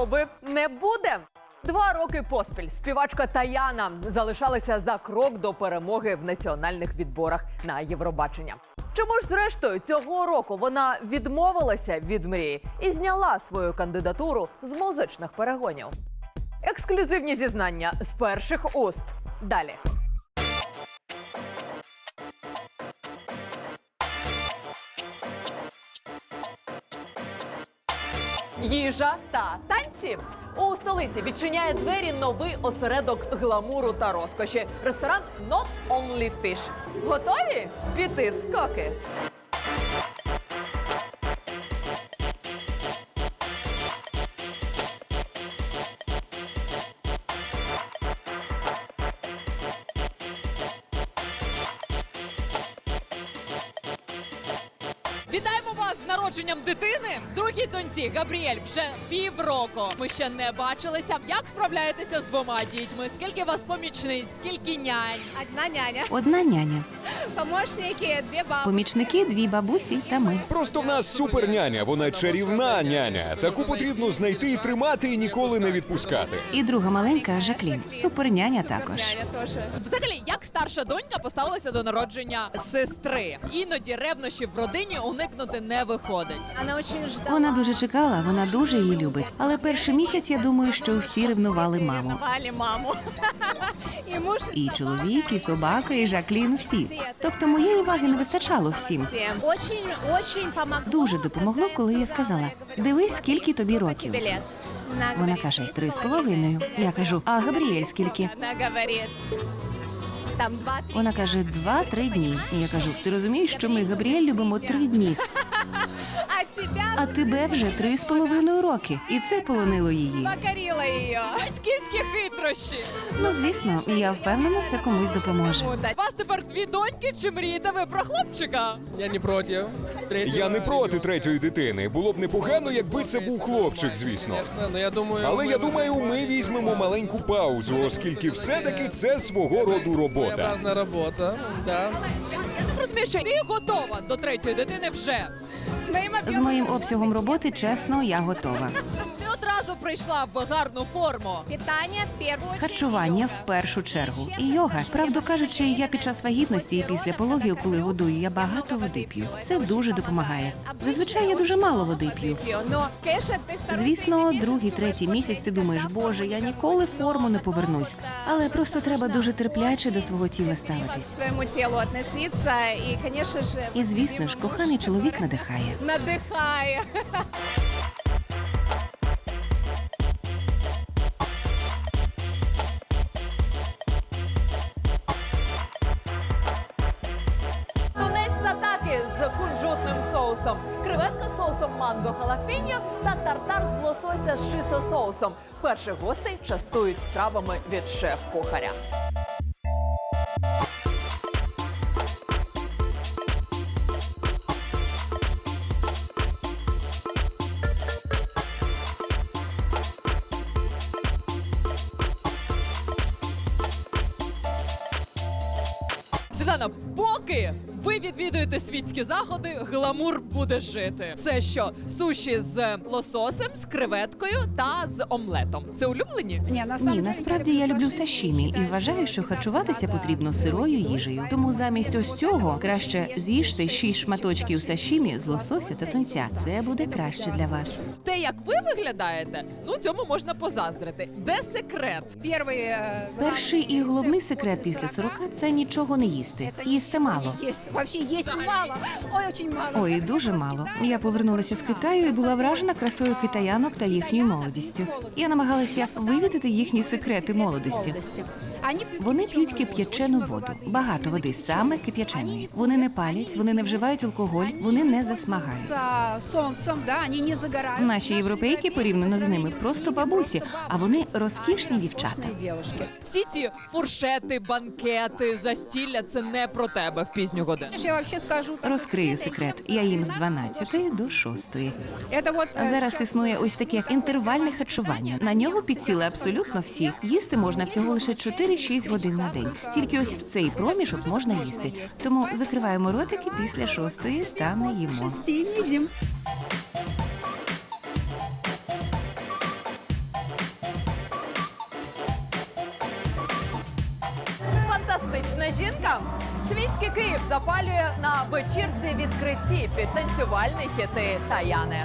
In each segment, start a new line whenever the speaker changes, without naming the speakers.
спроби не буде. Два роки поспіль співачка Таяна залишалася за крок до перемоги в національних відборах на Євробачення. Чому ж зрештою цього року вона відмовилася від мрії і зняла свою кандидатуру з музичних перегонів? Ексклюзивні зізнання з перших уст. Далі. Їжа та танці у столиці відчиняє двері новий осередок гламуру та розкоші. Ресторан Not Only Fish. Готові піти в скоки?
Другій Габріель вже півроку. Ми ще не бачилися. Як справляєтеся з двома дітьми? Скільки у вас помічниць? Скільки нянь?
Одна няня.
Одна няня,
Помощники, две бабы.
помічники, дві бабусі та ми.
Просто в нас суперняня, вона чарівна няня. Таку потрібно знайти і тримати і ніколи не відпускати.
І друга маленька Жаклін. Суперняня також.
Няня тоже.
Взагалі, як старша донька поставилася до народження сестри? Іноді ревнощів в родині уникнути не виходить.
Она очень ждала.
Вона дуже чекала, вона дуже її любить. Але перший місяць я думаю, що всі ревнували маму.
Маму.
І чоловік, і собака, і Жаклін всі. Тобто моєї уваги не вистачало всім. Дуже допомогло, коли я сказала: дивись, скільки тобі років. Вона каже три з половиною. Я кажу, а Габріель скільки?
Там два-три.
Вона каже, два-три дні. І я кажу: ти розумієш, що ми Габріель любимо три дні,
А
тебе вже три з половиною роки. І це полонило її.
покорила ее.
Батьківські хитрощі.
Ну, звісно, я впевнена, це комусь допоможе.
У вас тепер дві доньки чи мрієте ви про хлопчика?
Я не против. Третьего
Я не проти третьої дитини. Було б непогано, якби це був хлопчик, звісно.
Я думаю...
Але я думаю, ми візьмемо маленьку паузу, оскільки все-таки це свого роду робота.
Работа, да.
Я так розумію, що ти готова до третьої дитини вже.
З моїм обсягом роботи, чесно, я готова
Ти одразу прийшла в гарну форму.
Питание в первую очередь.
Харчування в першу чергу. І йога. Правду кажучи, я під час вагітності і після пологів, коли годую, я багато води п'ю. Це дуже допомагає. Зазвичай я дуже мало води п'ю.
Но, конечно, ты второй,
Звісно,
третий
другий,
месяц
третій
уже
місяць ти
после
думаєш,
работы,
боже, я ніколи в форму не повернусь. Але просто треба дуже терпляче до свого тіла
к
ставитись.
своему телу относиться. И, конечно же,
І звісно ж, коханий чоловік надихає.
надыхая.
Лосося з шисо соусом. Перших гостей частують стравами від шеф-кухаря.
Відвідуєте світські заходи, гламур буде жити. Це що? Суші з лососем, з креветкою та з омлетом. Це улюблені?
Ні, насправді я люблю сашімі і вважаю, що харчуватися потрібно сирою їжею. Тому замість ось цього краще з'їжте шість шматочків сашімі з лосося та тунця. Це буде краще для вас.
Те, як ви виглядаєте, ну цьому можна позаздрити. Де секрет?
Перший і головний секрет після 40 – це нічого не їсти. Їсти мало.
Есть. Вообще мало. Ой, очень мало.
Ой, дуже мало. Я повернулася з Китаю і була вражена красою китаянок та їхньою молодістю. Я намагалася вивідати їхні секрети молодості.
Они
Вони п'ють кип'ячену воду, багато води, саме кип'яченої. Вони не палять, вони не вживають алкоголь, вони не засмагають.
с солнцем, да, они не.
Наші європейки порівняно з ними просто бабусі, а вони розкішні дівчата.
Всі ці фуршети, банкети, застілля це не про тебе в пізню годину
я вообще скажу
Розкрию секрет. Я їм з 12 до 6.
Это вот э,
Зараз існує ось таке інтервальне харчування. На нього підсіли абсолютно всі. Їсти можна всього лише 4-6 годин на день. Тільки ось в цей проміжок можна їсти. Тому закриваємо ротики після шостої та не їмо.
Фантастична жінка Світський Київ запалює на вечірці відкритті під танцювальні хіти Таяни.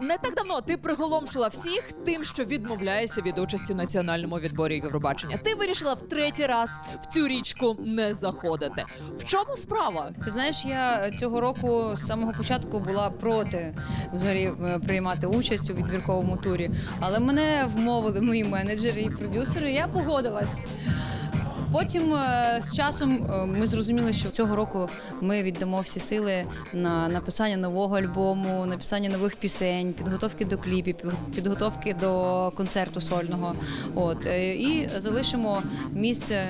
Не
так давно ти приголомшила всіх тим, що відмовляєшся від участі в національному відборі Євробачення. Ти вирішила в третій раз в цю річку не заходити. В чому справа?
Ти знаєш, я цього року з самого початку була проти взагалі е, приймати участь у відбірковому турі, але мене вмовили мої менеджери і продюсери. Я погодилась. Потім е, з часом е, ми зрозуміли, що цього року ми віддамо всі сили на написання нового альбому, написання нових пісень, підготовки до кліпів, підготовки до концерту сольного. От е, і залишимо місце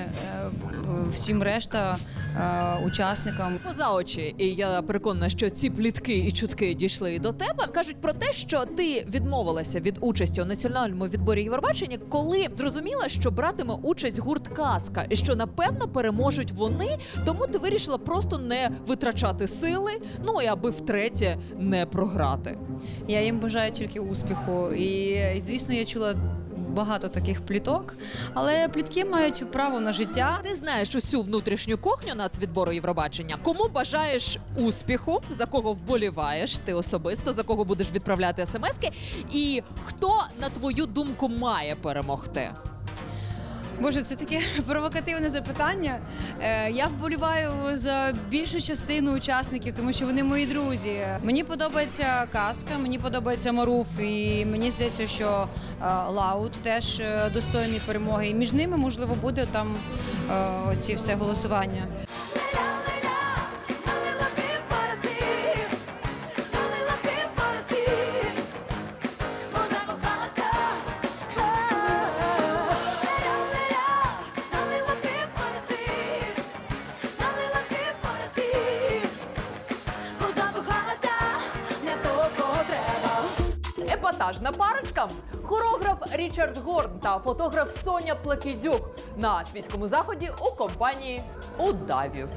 всім решта е, учасникам.
Поза очі, і я переконана, що ці плітки і чутки дійшли і до тебе. кажуть про те, що ти відмовилася від участі у національному відборі Євробачення, коли зрозуміла, що братиме участь гурт Казка, і що напевно переможуть вони. Тому ти вирішила просто не витрачати сили, ну і аби втретє не програти.
Я їм бажаю тільки успіху. І звісно, я чула багато таких пліток, але плітки мають право на життя.
Ти знаєш усю внутрішню кухню нацвідбору Євробачення. Кому бажаєш успіху, за кого вболіваєш, ти особисто за кого будеш відправляти смски, і хто на твою думку має перемогти?
Боже, це таке провокативне запитання. Е, я вболіваю за більшу частину учасників, тому що вони мої друзі. Мені подобається казка, мені подобається Маруф, і мені здається, що е, Лаут теж е, достойний перемоги. І між ними можливо буде там ці все голосування.
Епатажна парочка. Хореограф Річард Горн та фотограф Соня Плакідюк на світському заході у компанії Удавів.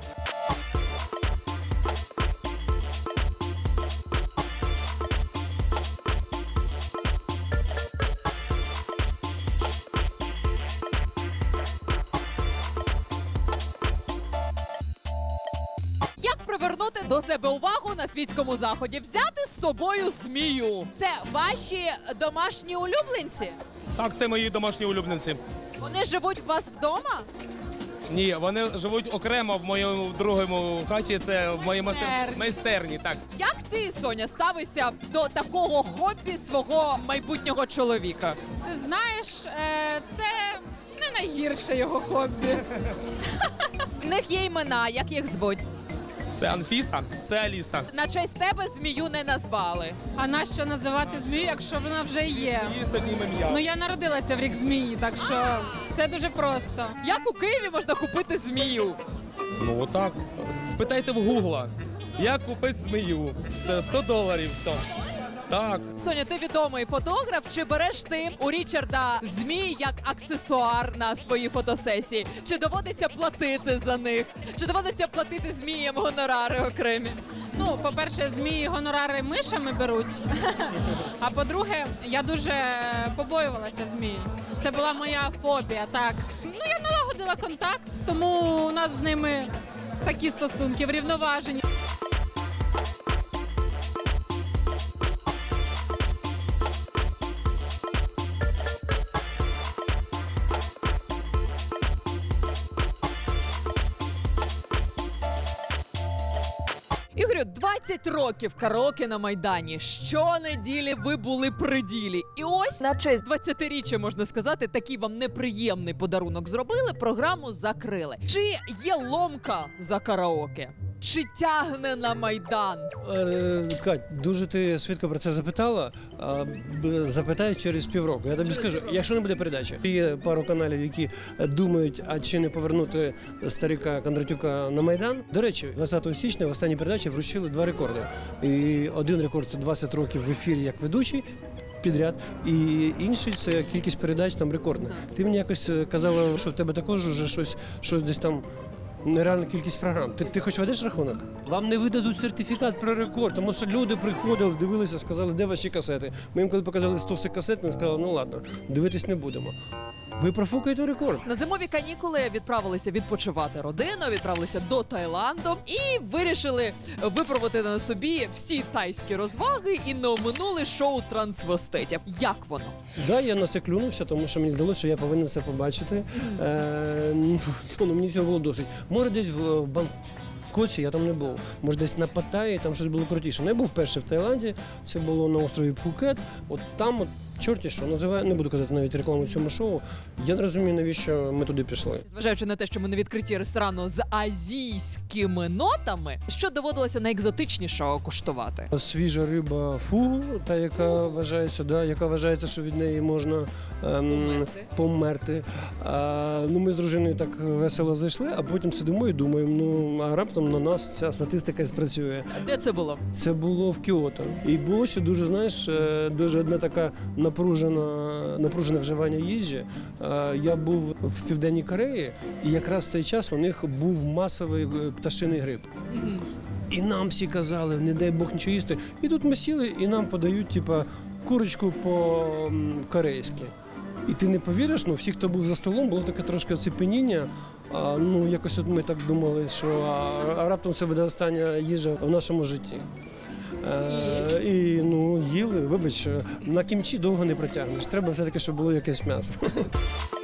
Як привернути до себе увагу на світському заході? Взяти з собою змію. Це ваші домашні улюбленці?
Так, це мої домашні улюбленці.
Вони живуть у вас вдома?
Ні, вони живуть окремо в моєму другому хаті. Це в моїй майстер... майстерні. Так,
Як ти, Соня, ставишся до такого хобі свого майбутнього чоловіка?
Ти знаєш, е, це не найгірше його хобі.
В них є імена, як їх звуть.
Це Анфіса, це Аліса.
На честь тебе змію не назвали.
А нащо називати змію, якщо вона вже є?
Її з одним ім'ям.
Ну я народилася в рік змії, так що все дуже просто.
Як у Києві можна купити змію?
Ну отак. Спитайте в Гугла, як купити змію. Це 100 доларів. все. Так.
Соня, ти відомий фотограф. Чи береш ти у Річарда змій як аксесуар на свої фотосесії? Чи доводиться платити за них? Чи доводиться платити зміям гонорари окремі?
Ну, по-перше, змії гонорари мишами беруть. А по-друге, я дуже побоювалася змій. Це була моя фобія. Так ну я налагодила контакт, тому у нас з ними такі стосунки врівноважені.
20 років караоке на майдані. Щонеділі ви були при ділі. І ось на честь 20-річчя, можна сказати, такий вам неприємний подарунок зробили. Програму закрили. Чи є ломка за караоке? Чи тягне на майдан?
Е, Кать, дуже ти швидко про це запитала. А, б- Запитай через півроку. Я тобі скажу, якщо не буде передачі, є пару каналів, які думають, а чи не повернути старика Кондратюка на майдан. До речі, 20 січня в останній передачі вручили два рекорди. І один рекорд це 20 років в ефірі як ведучий. Підряд, і інший це кількість передач там рекордна. Ти мені якось е, казала, що в тебе також вже щось, щось десь там нереальна кількість програм. Ти, ти хоч ведеш рахунок? Вам не видадуть сертифікат про рекорд, тому що люди приходили, дивилися, сказали, де ваші касети. Ми їм коли показали 100 всіх касет, вони сказали, ну ладно, дивитись не будемо. Ви профукаєте рекорд.
На зимові канікули відправилися відпочивати родину, відправилися до Таїланду і вирішили випробувати на собі всі тайські розваги і не оминули шоу трансвеститів. Як воно?
Да, я на це клюнувся, тому що мені здалося, що я повинен це побачити. Е, ну, ну, мені цього було досить. Може, десь в, в Бангкоці я там не був. Може, десь на Паттайі там щось було крутіше. Ну, Я був перший в Таїланді, це було на острові Пхукет. От там, от, чорті що, називаю, не буду казати навіть рекламу цьому шоу. Я не розумію, навіщо ми туди пішли.
Зважаючи на те, що ми на відкритті ресторану з азійськими нотами, що доводилося найекзотичнішого куштувати.
Свіжа риба фугу, та яка вважається, да, яка вважається, що від неї можна ем,
Померти.
померти. А, ну, ми з дружиною так весело зайшли, а потім сидимо і думаємо, ну а раптом на нас ця статистика і спрацює.
Де це було?
Це було в Кіото. І було ще дуже, знаєш, е, дуже одна така напружена, напружене вживання їжі. Е, Я був в Південній Кореї, і якраз в цей час у них був масовий е, пташиний грип. І нам всі казали, не дай Бог нічого їсти. І тут ми сіли, і нам подають, типа, курочку по-корейськи. І ти не повіриш, ну всі, хто був за столом, було таке трошки оцепеніння. А, ну, якось от ми так думали, що а, а раптом це буде остання їжа в нашому житті. Е, їли, вибач, на кімчі довго не протягнеш. Треба все-таки, щоб було якесь м'ясо.